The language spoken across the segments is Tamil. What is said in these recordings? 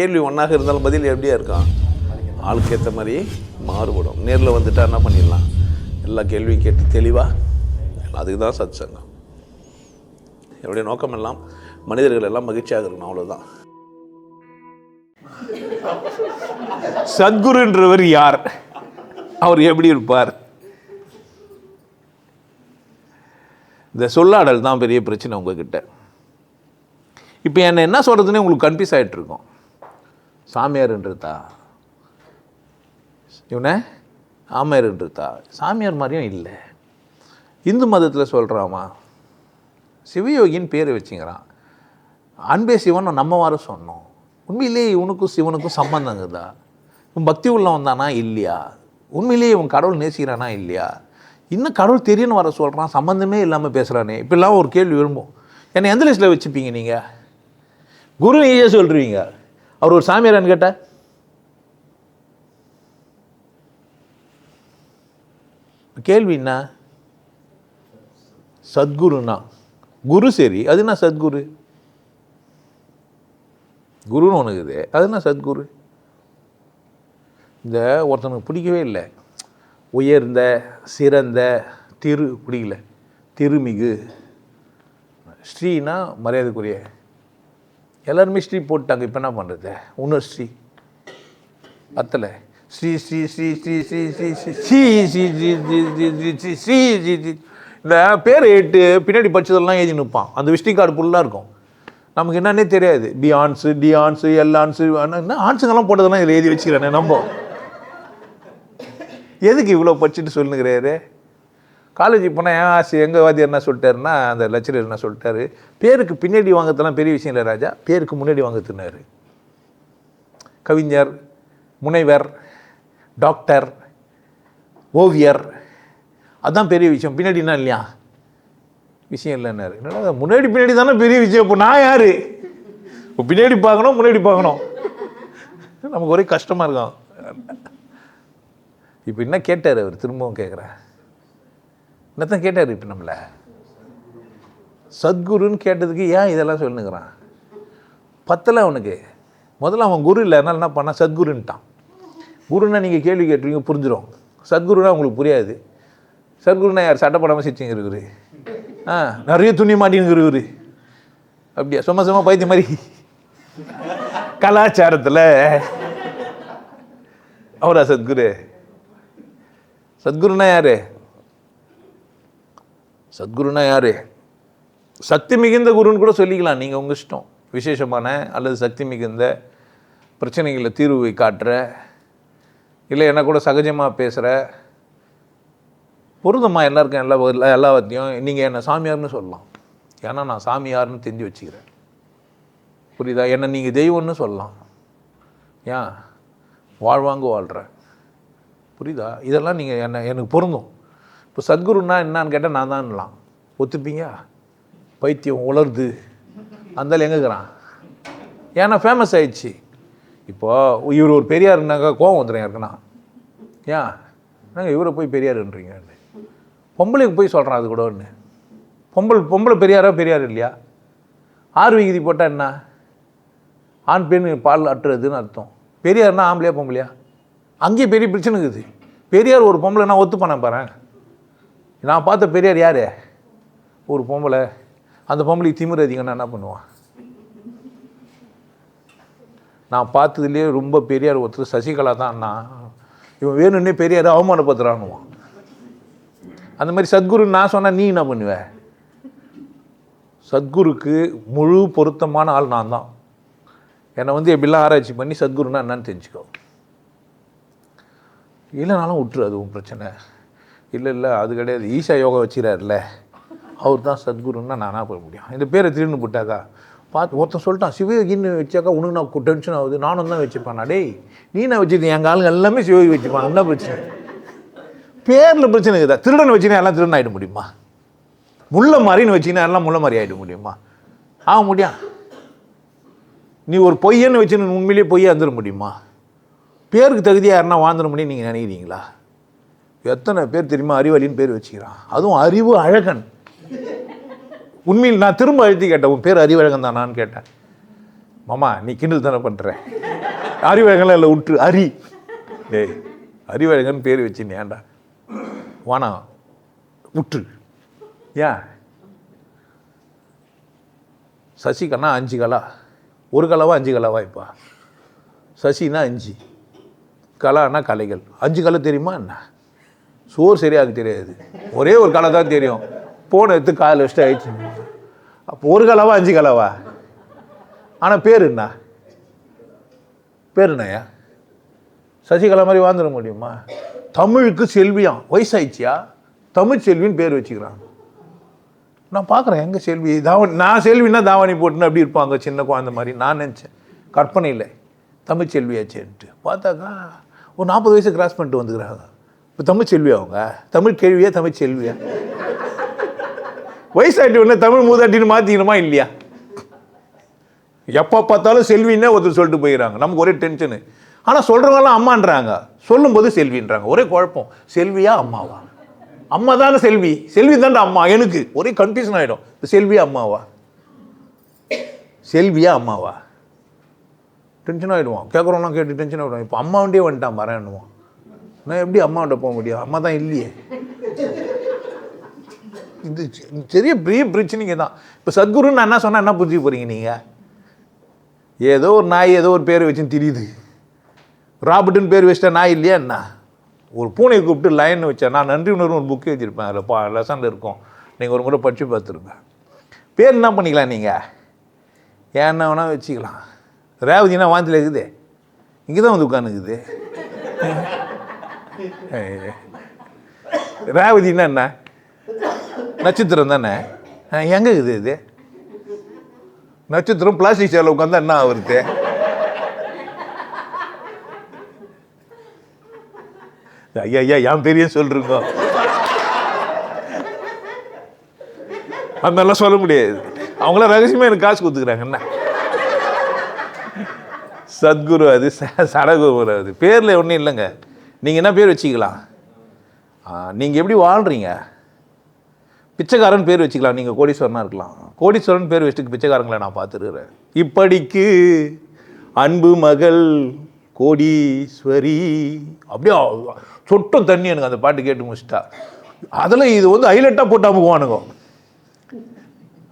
கேள்வி ஒன்றாக இருந்தாலும் பதில் எப்படியா இருக்கான் ஆளுக்கு ஏற்ற மாதிரி மாறுபடும். நேரில் வந்துட்டா என்ன பண்ணிடலாம்? எல்லா கேள்வியும் கேட்டு தெளிவாக அதுக்கு தான் சத் சங்கம் என்னுடைய நோக்கம் எல்லாம் மனிதர்கள் எல்லாம் மகிழ்ச்சியாக இருக்கணும் அவ்வளோதான் சத்குருன்றவர் யார்? அவர் எப்படி இருப்பார்? இந்த சொல்லாடல் தான் பெரிய பிரச்சனை உங்ககிட்ட. இப்போ என்னை என்ன சொல்கிறதுனே உங்களுக்கு கன்ஃபியூஸ் ஆகிட்டு இருக்கோம். சாமியார்ன்றதா? இவனை? ஆமையர்ன்றதா? சாமியார் மாதிரியும் இல்லை. இந்து மதத்தில் சொல்கிறாமா சிவயோகின்னு பேர் வச்சுங்கிறான். அன்பே சிவன் நம்ம வார சொன்னோம். உண்மையிலேயே இவனுக்கும் சிவனுக்கும் சம்பந்தங்குதா இவன் பக்தி உள்ளவன் தானா? இல்லையா? உண்மையிலேயே இவன் கடவுள் நேசிக்கிறானா? இல்லையா? இன்னும் கடவுள் தெரியும்னு வர சொல்கிறான் சம்மந்தமே இல்லாமல் பேசுகிறானே இப்படிலாம் ஒரு கேள்வி விரும்பும் என்னை எந்த லிஸ்ட்டில் வச்சுப்பீங்க நீங்கள் குரு ஈஸியாக சொல்கிறீங்க அவர் ஒரு சாமியாரான்னு கேட்டால் கேள்வின்னா சத்குருண்ணா சத்குருனா. குரு சரி அது என்ன சத்குரு? குருன்னு ஒன்று இருக்குது. அது என்ன சத்குரு? இந்த ஒருத்தனுக்கு பிடிக்கவே இல்லை. உயர்ந்த சிறந்த திரு பிடிக்கல. திருமிகு. ஸ்ரீனா மரியாதைக்குரிய எல்லாருமே ஸ்ரீ போட்டாங்க இப்போ என்ன பண்ணுறது இன்னும் ஸ்ரீ பத்தலை ஸ்ரீ ஸ்ரீ ஸ்ரீ ஸ்ரீ ஸ்ரீ ஸ்ரீ ஸ்ரீ ஸ்ரீ ஸ்ரீ ஸ்ரீ ஸ்ரீ ஸ்ரீ ஸ்ரீ ஸ்ரீ ஸ்ரீ ஸ்ரீ இந்த பேர் எட்டு பின்னாடி படிச்சதெல்லாம் எழுதி நிற்பான் அந்த விசிட்டிங் கார்டு ஃபுல்லாக இருக்கும் நமக்கு என்னன்னே தெரியாது பியான்ஸு டியான்ஸு எல்லான்ஸு என்ன ஆன்ஸுங்கெல்லாம் போட்டதெல்லாம் இதில் எழுதி வச்சுக்கிறேன் நம்ம எதுக்கு இவ்வளோ படிச்சுட்டு சொல்லுங்கிறாரு காலேஜுக்கு போனால் ஏன் ஆசை எங்கள் வாத்தியார் என்ன சொல்லிட்டாருன்னா அந்த லெக்சரர் என்ன சொல்லிட்டாரு பேருக்கு பின்னாடி வாங்கறதெல்லாம் பெரிய விஷயம் இல்லை ராஜா பேருக்கு முன்னாடி வாங்கத்துனாரு கவிஞர் முனைவர் டாக்டர் ஓவியர் அதுதான் பெரிய விஷயம். பின்னாடி என்ன இல்லையா? விஷயம் இல்லைன்னாரு. என்னடா முன்னாடி பின்னாடி தானே பெரிய விஷயம். இப்போ நான் யார்? இப்போ பின்னாடி பார்க்கணும் முன்னாடி பார்க்கணும். நமக்கு ஒரே கஷ்டமாக இருக்கும். இப்போ என்ன கேட்டார் அவர்? திரும்பவும் கேட்குறேன் என்னத்தான் கேட்டார் இப்போ நம்மளை. சத்குருன்னு கேட்டதுக்கு ஏன் இதெல்லாம் சொல்லுங்கிறான்? பத்தலை அவனுக்கு. முதல்ல அவன் குரு இல்லை அதனால் என்ன பண்ணான்? சத்குருன்ட்டான். குருன்னா நீங்கள் கேள்வி கேட்டுருவீங்க புரிஞ்சிடும் சத்குருனா உங்களுக்கு புரியாது. சத்குருனா யார்? சட்டப்படாமல் சிரிச்சிங்க இருக்குது ஆ நிறைய துணி மாட்டின்னு இருக்குது அப்படியா? சும்மா சும்மா பைத்திய மாதிரி. கலாச்சாரத்தில். அவரா சத்குரு? சத்குருனா யார்? சத்குருனா யார்? சக்தி மிகுந்த குருன்னு கூட சொல்லிக்கலாம். நீங்கள் உங்கள் இஷ்டம். விசேஷமான அல்லது சக்தி மிகுந்த பிரச்சனைகளை தீர்வு காட்டுற இல்லை என்ன கூட சகஜமாக பேசுகிற பொருந்தம்மா எல்லாருக்கும் எல்லா எல்லா எல்லாத்தையும் நீங்கள் என்னை சாமியார்னு சொல்லலாம். ஏன்னா நான் சாமியார்னு தெரிஞ்சு வச்சுக்கிறேன். புரியுதா? என்னை நீங்கள் தெய்வம்னு சொல்லலாம். ஏன்? வாழ்வாங்க வாழ்கிறேன் புரியுதா? இதெல்லாம் நீங்கள் என்ன எனக்கு பொருந்தும். இப்போ சத்குருன்னா என்னான்னு கேட்டால் நான் தான்லாம் ஒத்துப்பீங்க? பைத்தியம் உலருது. அந்தாலும் எங்கேக்கிறான் ஏன்னா ஃபேமஸ் ஆயிடுச்சு. இப்போது இவர் ஒரு பெரியாருனாக்கா கோவம் வந்துடும் இருக்குண்ணா ஏன்? நாங்கள் இவரை போய் பெரியாருன்றீங்க? பொம்பளைக்கு போய் சொல்கிறான் அது கூட ஒன்று பொம்பளை பொம்பளை பெரியாரா பெரியார் இல்லையா? ஆறு விகுதி போட்டால் என்ன? ஆண் பெண் பால் அட்டுறதுன்னு அர்த்தம். பெரியார்னா ஆம்பளையா பொம்பளையா? அங்கேயே பெரிய பிரச்சனை இருக்குது பெரியார் ஒரு பொம்பளை நான் ஒத்து பண்ண பாரு. நான் பார்த்த பெரியார் யார்? ஒரு பொம்பளை. அந்த பொம்பளைக்கு திமிரு அதிகம்னா என்ன பண்ணுவான்? நான் பார்த்ததுலேயே ரொம்ப பெரியார் ஒருத்தர் சசிகலா தான் இவன் வேணும்னே பெரியார் அவமானப்படுத்துறானுவான் அந்த மாதிரி சத்குரு நான் சொன்னால் நீ என்ன பண்ணுவ? சத்குருக்கு முழு பொருத்தமான ஆள் நான் தான். என்னை வந்து எப்படிலாம் ஆராய்ச்சி பண்ணி சத்குருன்னா என்னன்னு தெரிஞ்சுக்கோ. இல்லைனாலும் விட்டுரு அது உன் பிரச்சனை. இல்லை இல்லை அது கிடையாது. ஈஷா யோகா வச்சுக்கிறாருல அவர் தான் சத்குருன்னா நானாக போக முடியும். இந்த பேரை திருன்னு போட்டாக்கா பார்த்து ஒருத்தன் சொல்லிட்டான் சிவயோகின்னு வச்சாக்கா உனக்கு நான் டென்ஷன் ஆகுது. நானும் தான் வச்சுப்பேன்? அடே நீ நான் வச்சுருந்தேன் எங்கள் ஆளுங்க எல்லாமே சிவயோகி வச்சுப்பான் என்ன பிரச்சனை? பேரில் பிரச்சனை இருக்குதா? திருடன் வச்சுனா எல்லாம் திருடன் ஆகிட முடியுமா? முள்ள மாதிரின்னு வச்சிங்கன்னா எல்லாம் முள்ள மாதிரி ஆகிட முடியுமா? ஆக முடியும். நீ ஒரு பொய்யன்னு வச்சுன்னு உண்மையிலேயே பொய்யா இருந்துட முடியுமா? பேருக்கு தகுதியாக யாருன்னா வாழ்ந்துட முடியும் நீங்கள் நினைக்கிறீங்களா? எத்தனை பேர் தெரியுமா அறிவாளின்னு பேர் வச்சுக்கிறான்? அதுவும் அறிவு அழகன். உண்மையில் நான் திரும்ப அழுத்தி கேட்டேன் உன் பேர் அறிவழகன் தானான்னு கேட்டேன். மாமா நீ கிண்டல் தானே பண்ணுற அறிவழகன்லாம் இல்லை உற்று அரி. டேய் அறிவழகன் பேர் வச்சுன்னு ஏன்டா? வானா உற்று. ஏன் சசிகண்ணா அஞ்சு கலா. ஒரு கலாவா அஞ்சு கலாவா இப்போ. சசினா அஞ்சு. கலான்னா கலைகள். அஞ்சு கலை தெரியுமா என்ன? சோறு சரியாக தெரியாது. ஒரே ஒரு கலை தான் தெரியும். போனை எடுத்து காலில் வச்சுட்டு ஆயிடுச்சு. அப்போ ஒரு கலவா அஞ்சு கலவா? ஆனால் பேர் என்ன? பேர் என்னையா சசிகலா மாதிரி வாழ்ந்துட முடியுமா? தமிழுக்கு செல்வியாம் வயசாயிடுச்சியா? தமிழ் செல்வின்னு பேர் வச்சுக்கிறான் நான் பார்க்குறேன் எங்கே செல்வி? தாவணி நான் செல்வின்னா தாவணி போட்டுன்னு அப்படி இருப்பாங்க சின்ன குழந்தை மாதிரி. நான் நினச்சேன். கற்பனையில் தமிழ் செல்வியாச்சேன்ட்டு. பார்த்தாக்கா ஒரு நாற்பது வயசு கிராஸ் பண்ணிட்டு வந்துக்கிறாங்க. இப்போ தமிழ் செல்வி அவங்க? தமிழ் கேள்வியா தமிழ் செல்வியா? வயசாட்டி உடனே தமிழ் மூதாட்டின்னு மாற்றிக்கணுமா இல்லையா? எப்போ பார்த்தாலும் செல்வின்னே ஒருத்தர் சொல்லிட்டு போயிடறாங்க. நமக்கு ஒரே டென்ஷனு ஆனால் சொல்கிறவங்களாம் அம்மான்றாங்க. சொல்லும்போது செல்வின்றாங்க. ஒரே குழப்பம். செல்வியா அம்மாவா? அம்மா தானே செல்வி. செல்வி தான்டா அம்மா. எனக்கு ஒரே கன்ஃபியூஷன் ஆகிடும் இப்போ செல்வியா அம்மாவா? செல்வியா அம்மாவா? டென்ஷன் ஆகிடுவான் கேட்குறோம்லாம் கேட்டு டென்ஷன் ஆகிடுவான் இப்போ அம்மாவுண்டே வந்துட்டான் வந்துட்டான் வரேன்னுவான் நான் எப்படி அம்மாவோட போக முடியும்? அம்மா தான் இல்லையே. இது சரிய பெரிய பெரிய பிரச்சனைங்க தான். இப்போ சத்குருன்னு நான் என்ன சொன்னால் என்ன புரிஞ்சு போகிறீங்க நீங்கள் ஏதோ ஒரு நாய் ஏதோ ஒரு பேர் வச்சுன்னு தெரியுது. ராபர்ட்டுன்னு பேர் வச்சிட்டா நாய் இல்லையா என்ன? ஒரு பூனையை கூப்பிட்டு லைன் வச்சேன் நான் நன்றி உணர்வு ஒரு புக்கு வச்சுருப்பேன் அதில் பா லெசனில் இருக்கும். நீங்கள் ஒரு முறை படித்து பார்த்துருப்பேன் பேர் என்ன பண்ணிக்கலாம் நீங்கள் ஏன்னா வேணால் வச்சுக்கலாம். ரேவதினா வாந்தியில் இருக்குது. இங்கே தான் வந்து உட்காந்துக்குது ரேவதினா என்ன நட்சத்திரம் தானே? எங்கே இருக்குது இது? நட்சத்திரம் பிளாஸ்டிக் சேரில் உட்காந்தா என்ன ஆகுறது? ஐயா ஐயா என் பெரிய சொல்றீங்க. அந்த சொல்ல முடியாது. அவங்களாம் ரகசியமாக எனக்கு காசு கொடுத்துக்கிறாங்க. என்ன? சத்குரு அது ச- சடகுரு அது. பேரில் ஒன்றும் இல்லைங்க. நீங்கள் என்ன பேர் வச்சுக்கலாம்? நீங்கள் எப்படி வாழ்கிறீங்க பிச்சைக்காரன் பேர் வச்சுக்கலாம். நீங்கள் கோடீஸ்வரனாக இருக்கலாம். கோடீஸ்வரன் பேர் வச்சுட்டு பிச்சைக்காரங்களை நான் பார்த்துருக்குறேன். இப்படிக்கு அன்பு மகள் கோடீஸ்வரி. அப்படியே சொட்டும் தண்ணி எனக்கு அந்த பாட்டு கேட்டு முடிச்சிட்டா. அதில் இது வந்து ஹைலைட்டாக போட்டு அமுக்குவானுங்க.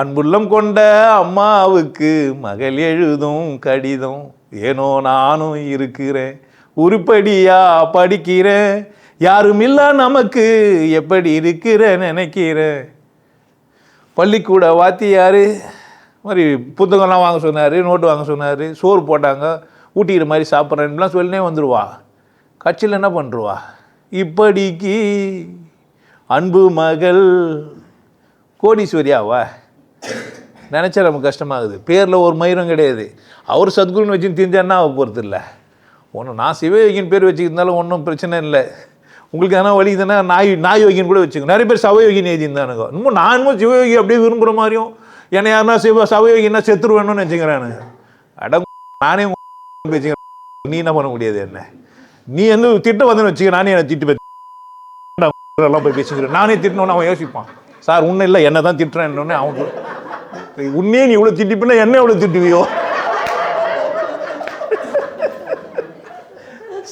அன்புள்ளம் கொண்ட அம்மாவுக்கு மகள் எழுதும் கடிதம். ஏனோ நானும் இருக்கிறேன். உருப்படியா படிக்கிறேன்? யாரும் இல்லா நமக்கு எப்படி இருக்கிற நினைக்கிறேன்? பள்ளிக்கூட வாத்தியார் மாதிரி புத்தகம்லாம் வாங்க சொன்னார் நோட்டு வாங்க சொன்னார் சோறு போட்டாங்க ஊட்டிக்கிற மாதிரி சாப்பிட்றேன்லாம் சொல்லினே வந்துடுவா கட்சியில் என்ன பண்ணுருவா இப்படிக்கு அன்பு மகள் கோடீஸ்வரியாவா? நினச்சா நமக்கு கஷ்டமாகுது. பேரில் ஒரு மயிரும் கிடையாது. அவர் சத்குருன்னு வச்சு தெரிஞ்சா என்ன ஆக போகிறது இல்லை ஒன்று நான் சிவயோகின் பேர் வச்சுக்கிறதுனால ஒன்றும் பிரச்சனை இல்லை. உங்களுக்கு எதனா வழி தானே நாய் நாய் யோகின்னு கூட வச்சுக்கோங்க. நிறைய பேர் சவயோகின்னு எழுதியிருந்தானுங்க. இன்னும் நானும் சிவயோகி அப்படியே விரும்புகிற மாதிரியும் என்னை யாருன்னா சிவ சவயோகின்னா செத்துருவேணும்னு வச்சுக்கிறானு அட நானே வச்சுக்கிறேன். நீ என்ன பண்ண முடியாது என்ன? நீ வந்து திட்ட வந்து வச்சுக்க நானே என்னை திட்டு பே- எல்லாம் போய் பேசிக்கிறேன். நானே திட்டணும்னு அவன் யோசிப்பான். சார் உன்னை இல்லை என்ன தான் திட்டுறேன்னு. அவனுக்கு உன்னே நீ இவ்வளோ திட்டிப்பினா என்ன இவ்வளோ திட்டுவியோ?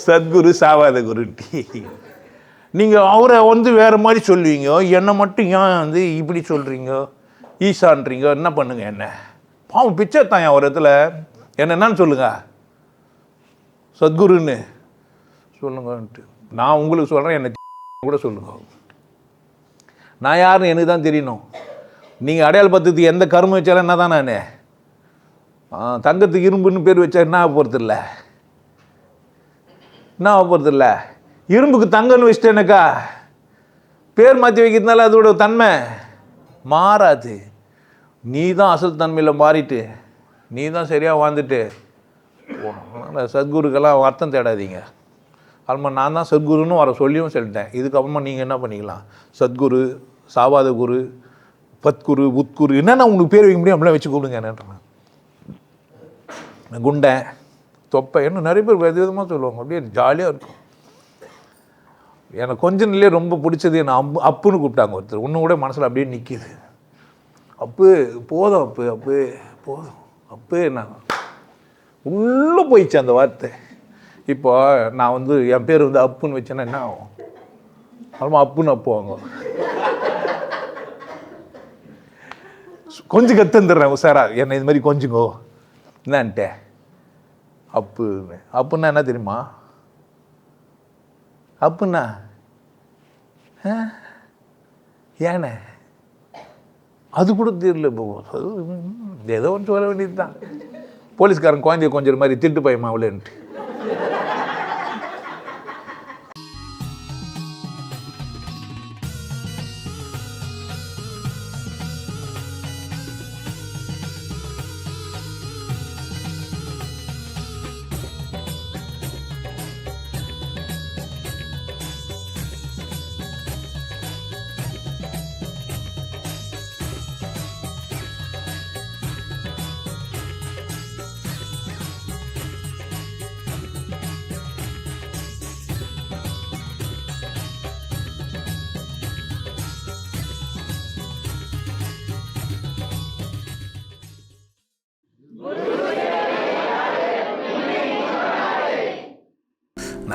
சத்குரு சாவாத குருட்டி. நீங்கள் அவரை வந்து வேறு மாதிரி சொல்லுவீங்க. என்னை மட்டும் ஏன் வந்து இப்படி சொல்கிறீங்க ஈசான்றீங்க. என்ன பண்ணுங்க என்ன? பாவம் பிச்சை தான் ஒரு இடத்துல. என்னென்னு சொல்லுங்கள் சொல்லுங்க. சத்குருன்னு. சொல்லுங்கன்ட்டு. நான் உங்களுக்கு சொல்கிறேன் என்னை கூட சொல்லுங்க. நான் யாருன்னு எனக்கு தான் தெரியணும். நீங்கள் அடையாள பத்துக்கு எந்த கரும்பு வச்சாலும் என்ன தான் நான் தங்கத்துக்கு இரும்புன்னு பேர் வச்சா என்ன போகிறது இல்லை என்ன ஆக போகிறது இல்லை இரும்புக்கு தங்கன்னு வச்சிட்டேனக்கா பேர் மாற்றி வைக்கிறதுனால அதோட தன்மை மாறாது. நீ தான் அசல் தன்மையில் மாறிட்டு நீ தான் சரியாக வாழ்ந்துட்டு அதனால் சத்குருக்கெல்லாம் அர்த்தம் தேடாதீங்க. அதுமாதிரி நான் தான் சத்குருன்னு வர சொல்லியும் சொல்லிட்டேன். இதுக்கப்புறமா நீங்கள் என்ன பண்ணிக்கலாம்? சத்குரு சாவாத குரு பத்குரு உத்குரு என்னென்ன உங்களுக்கு பேர் வைக்க முடியும் அப்படிலாம் வச்சு கூப்பிடுங்க என்னன்றேன். குண்டை தொப்பை இன்னும் நிறைய பேர் வித விதமாக சொல்லுவாங்க. அப்படியே ஜாலியாக இருக்கும். எனக்கு கொஞ்ச நிலையே ரொம்ப பிடிச்சது என்னை அம்பு அப்புன்னு கூப்பிட்டாங்க ஒருத்தர். இன்னும் கூட மனசில் அப்படியே நிற்கிது அப்பு போதும் அப்பு அப்பு போதும். அப்பு என்ன? உள்ளே போயிடுச்சு அந்த வார்த்தை. இப்போ நான் வந்து என் பேர் வந்து அப்புன்னு வச்சேன்னா என்ன ஆகும்? அப்புறமா அப்புன்னு அப்புவாங்க. கொஞ்சம் கத்துந்துடுறேன் உஷாரா. என்னை இது மாதிரி கொஞ்சங்கோ. என்னன்ட்டே அப்புன்னு அப்புன்னா என்ன தெரியுமா? அப்புன்னா ஆ? ஏனே? அது கூட தெரியல ஏதோ ஒன்று சொல்ல வேண்டியது தான் போலீஸ்காரன் குழந்தைய கொஞ்சம் மாதிரி திட்டு பயமா அவளேன்ட்டு